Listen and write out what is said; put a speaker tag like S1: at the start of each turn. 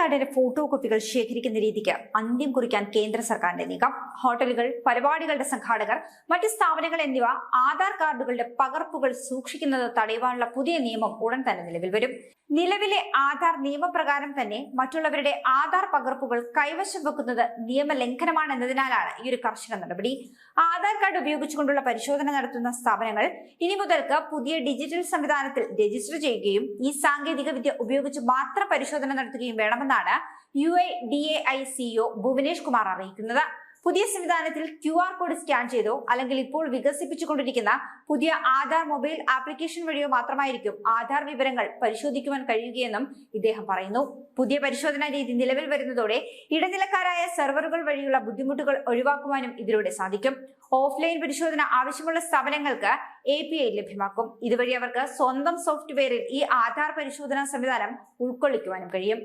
S1: കാർഡിന്റെ ഫോട്ടോ കോപ്പികൾ ശേഖരിക്കുന്ന രീതിക്ക് അന്ത്യം കുറിക്കാൻ കേന്ദ്ര സർക്കാരിന്റെ നീക്കം. ഹോട്ടലുകൾ പരിപാടികളുടെ സംഘാടകർ മറ്റ് സ്ഥാപനങ്ങൾ എന്നിവ ആധാർ കാർഡുകളുടെ പകർപ്പുകൾ സൂക്ഷിക്കുന്നത് തടയുവാനുള്ള പുതിയ നിയമം ഉടൻ തന്നെ നിലവിൽ വരും. നിലവിലെ ആധാർ നിയമപ്രകാരം തന്നെ മറ്റുള്ളവരുടെ ആധാർ പകർപ്പുകൾ കൈവശം വെക്കുന്നത് നിയമലംഘനമാണ് എന്നതിനാലാണ് ഈ ഒരു കർശന നടപടി. ആധാർ കാർഡ് ഉപയോഗിച്ചുകൊണ്ടുള്ള പരിശോധന നടത്തുന്ന സ്ഥാപനങ്ങൾ ഇനി മുതൽക്ക് പുതിയ ഡിജിറ്റൽ സംവിധാനത്തിൽ രജിസ്റ്റർ ചെയ്യുകയും ഈ സാങ്കേതിക വിദ്യ ഉപയോഗിച്ച് മാത്രം പരിശോധന നടത്തുകയും വേണമെന്നാണ് U A D A I CEO Bhuvanesh Kumar അറിയിക്കുന്നത്. പുതിയ സംവിധാനത്തിൽ ക്യു ആർ കോഡ് സ്കാൻ ചെയ്തോ അല്ലെങ്കിൽ ഇപ്പോൾ വികസിപ്പിച്ചുകൊണ്ടിരിക്കുന്ന പുതിയ ആധാർ മൊബൈൽ ആപ്ലിക്കേഷൻ വഴിയോ മാത്രമായിരിക്കും ആധാർ വിവരങ്ങൾ പരിശോധിക്കുവാൻ കഴിയുകയെന്നും ഇദ്ദേഹം പറയുന്നു. പുതിയ പരിശോധനാ രീതി നിലവിൽ വരുന്നതോടെ ഇടനിലക്കാരായ സെർവറുകൾ വഴിയുള്ള ബുദ്ധിമുട്ടുകൾ ഒഴിവാക്കുവാനും ഇതിലൂടെ സാധിക്കും. ഓഫ്ലൈൻ പരിശോധന ആവശ്യമുള്ള സ്ഥാപനങ്ങൾക്ക് എ പി ഐ ലഭ്യമാക്കും. ഇതുവഴി അവർക്ക് സ്വന്തം സോഫ്റ്റ്വെയറിൽ ഈ ആധാർ പരിശോധനാ സംവിധാനം ഉൾക്കൊള്ളിക്കുവാനും കഴിയും.